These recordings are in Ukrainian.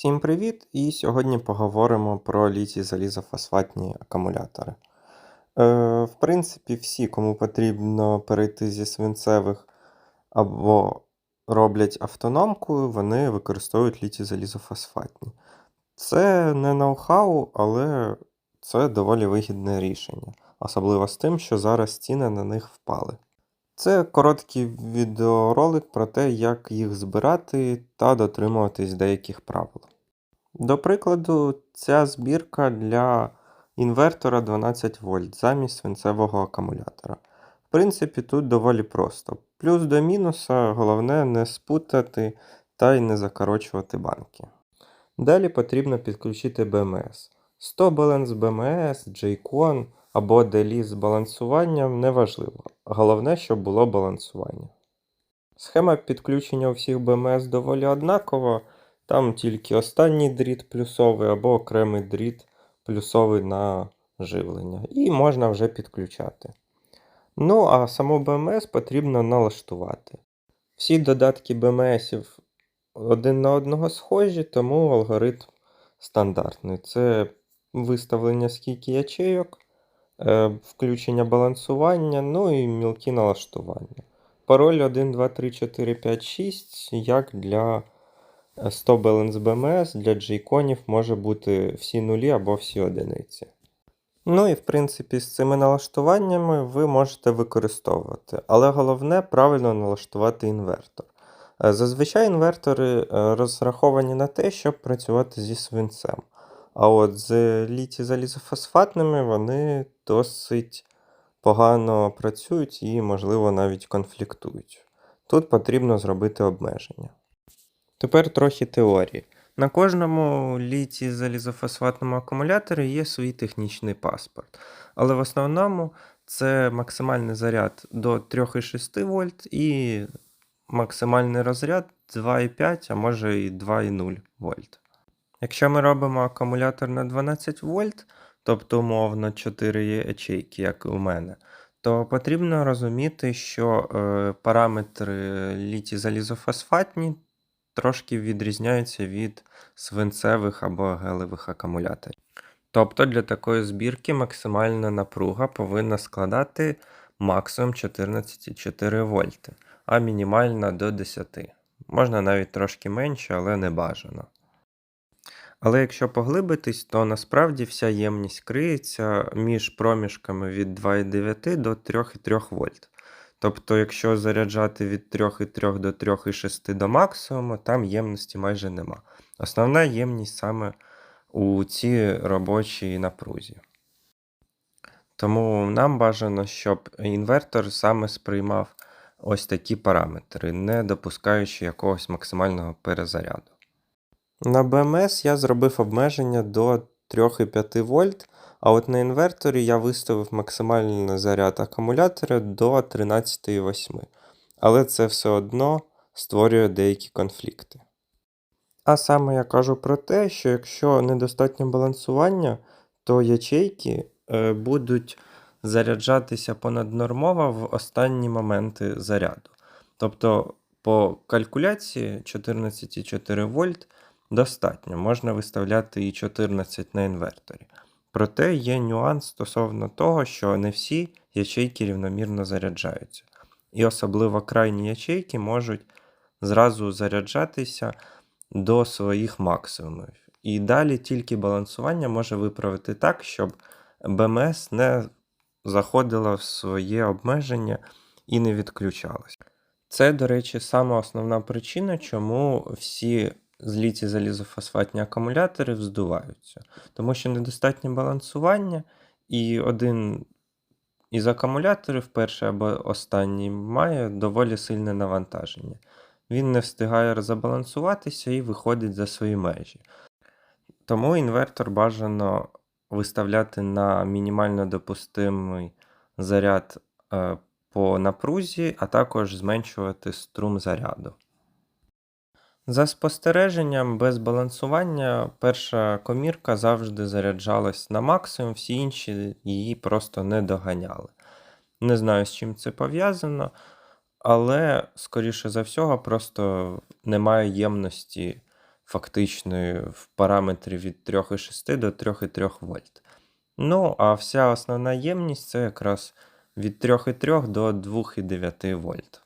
Всім привіт! І сьогодні поговоримо про літій залізофосфатні акумулятори. Е, в принципі, всі, кому потрібно перейти зі свинцевих або роблять автономку, вони використовують літій залізофосфатні. Це не ноу-хау, але це доволі вигідне рішення, особливо з тим, що зараз ціни на них впали. Це короткий відеоролик про те, як їх збирати та дотримуватись деяких правил. До прикладу, ця збірка для інвертора 12 вольт замість свинцевого акумулятора. В принципі, тут доволі просто. Плюс до мінуса, головне не спутати та й не закорочувати банки. Далі потрібно підключити BMS. 100 баланс BMS, JCON або DELI з балансуванням неважливо. Головне, щоб було балансування. Схема підключення у всіх BMS доволі однакова. Там тільки останній дріт плюсовий або окремий дріт плюсовий на живлення. І можна вже підключати. Ну, а саму BMS потрібно налаштувати. Всі додатки BMS один на одного схожі, тому алгоритм стандартний. Це виставлення скільки ячейок, включення балансування, ну і мілкі налаштування. Пароль 1, 2, 3, 4, 5, 6, як для 100 Balance BMS, для джейконів може бути всі нулі або всі одиниці. Ну і в принципі з цими налаштуваннями ви можете використовувати, але головне правильно налаштувати інвертор. Е, Зазвичай інвертори е, розраховані на те, щоб працювати зі свинцем. А от з літі залізофосфатними вони досить погано працюють і, можливо, навіть конфліктують. Тут потрібно зробити обмеження. Тепер трохи теорії. На кожному літі залізофосфатному акумуляторі є свій технічний паспорт. Але в основному це максимальний заряд до 3,6 вольт і максимальний розряд 2,5, а може і 2,0 вольт. Якщо ми робимо акумулятор на 12 вольт, тобто умовно 4 ячейки, як у мене, то потрібно розуміти, що е, параметри літі залізофосфатні трошки відрізняються від свинцевих або гелевих акумуляторів. Тобто для такої збірки максимальна напруга повинна складати максимум 14,4 вольти, а мінімальна до 10. Можна навіть трошки менше, але не бажано. Але якщо поглибитись, то насправді вся ємність криється між проміжками від 2,9 до 3,3 вольт. Тобто, якщо заряджати від 3,3 до 3,6 до максимуму, там ємності майже нема. Основна ємність саме у цій робочій напрузі. Тому нам бажано, щоб інвертор саме сприймав ось такі параметри, не допускаючи якогось максимального перезаряду. На BMS я зробив обмеження до 3,5 вольт, а от на інверторі я виставив максимальний заряд акумулятора до 13,8. Але це все одно створює деякі конфлікти. А саме я кажу про те, що якщо недостатньо балансування, то ячейки е, будуть заряджатися понаднормово в останні моменти заряду. Тобто, по калькуляції 14,4 вольт достатньо, можна виставляти і 14 на інверторі. Проте є нюанс стосовно того, що не всі ячейки рівномірно заряджаються. І особливо крайні ячейки можуть зразу заряджатися до своїх максимумів. І далі тільки балансування може виправити так, щоб БМС не заходила в своє обмеження і не відключалась. Це, до речі, сама основна причина, чому всі зліті залізофосфатні акумулятори вздуваються. Тому що недостатнє балансування, і один із акумуляторів, перший або останній, має доволі сильне навантаження. Він не встигає забалансуватися і виходить за свої межі. Тому інвертор бажано виставляти на мінімально допустимий заряд е, по напрузі, а також зменшувати струм заряду. За спостереженням, без балансування перша комірка завжди заряджалась на максимум, всі інші її просто не доганяли. Не знаю, з чим це пов'язано, але, скоріше за всього, просто немає ємності фактичної в параметрі від 3,6 до 3,3 вольт. Ну, а вся основна ємність це якраз від 3,3 до 2,9 вольт.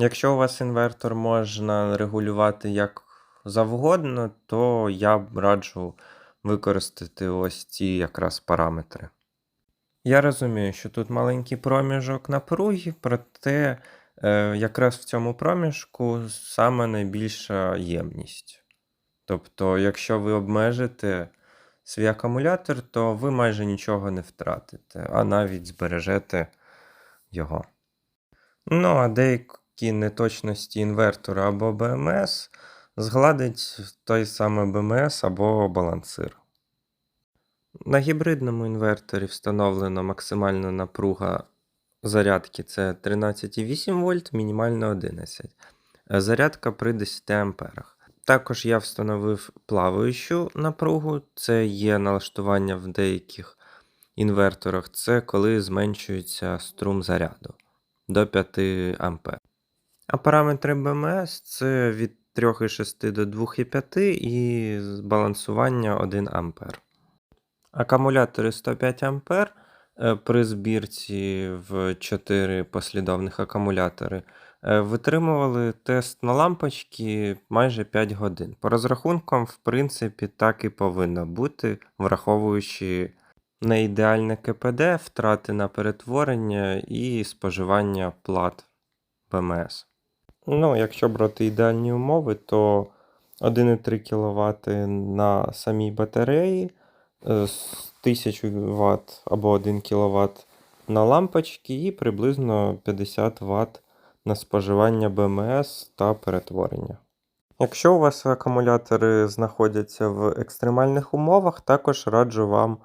Якщо у вас інвертор можна регулювати як завгодно, то я б раджу використати ось ці якраз параметри. Я розумію, що тут маленький проміжок напруги, проте е, якраз в цьому проміжку саме найбільша ємність. Тобто, якщо ви обмежите свій акумулятор, то ви майже нічого не втратите, а навіть збережете його. Ну, а деякі неточності інвертора або БМС згладить той самий БМС або балансир. На гібридному інверторі встановлена максимальна напруга зарядки це 13,8 вольт, мінімальна 11. Е, Зарядка при 10 амперах. Також я встановив плаваючу напругу, це є налаштування в деяких інверторах, це коли зменшується струм заряду до 5 ампер. А параметри БМС це від 3,6 до 2,5 і збалансування 1 ампер. Акумулятори 105 ампер е, при збірці в 4 послідовних акумулятори е, витримували тест на лампочки майже 5 годин. По розрахункам, в принципі, так і повинно бути, враховуючи неідеальне КПД, втрати на перетворення і споживання плат БМС. Ну, якщо брати ідеальні умови, то 1,3 кВт на самій батареї, е, 1000 Вт або 1 кВт на лампочки і приблизно 50 Вт на споживання БМС та перетворення. Якщо у вас акумулятори знаходяться в екстремальних умовах, також раджу вам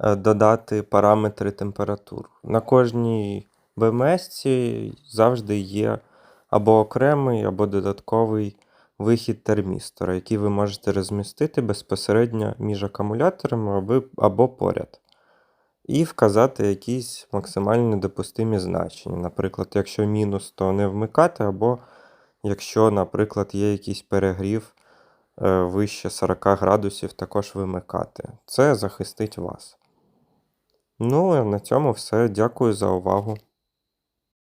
е, додати параметри температур. На кожній БМС завжди є або окремий, або додатковий вихід термістора, який ви можете розмістити безпосередньо між акумуляторами або, поряд. І вказати якісь максимально допустимі значення. Наприклад, якщо мінус, то не вмикати, або якщо, наприклад, є якийсь перегрів е, вище 40 градусів, також вимикати. Це захистить вас. Ну, а на цьому все. Дякую за увагу.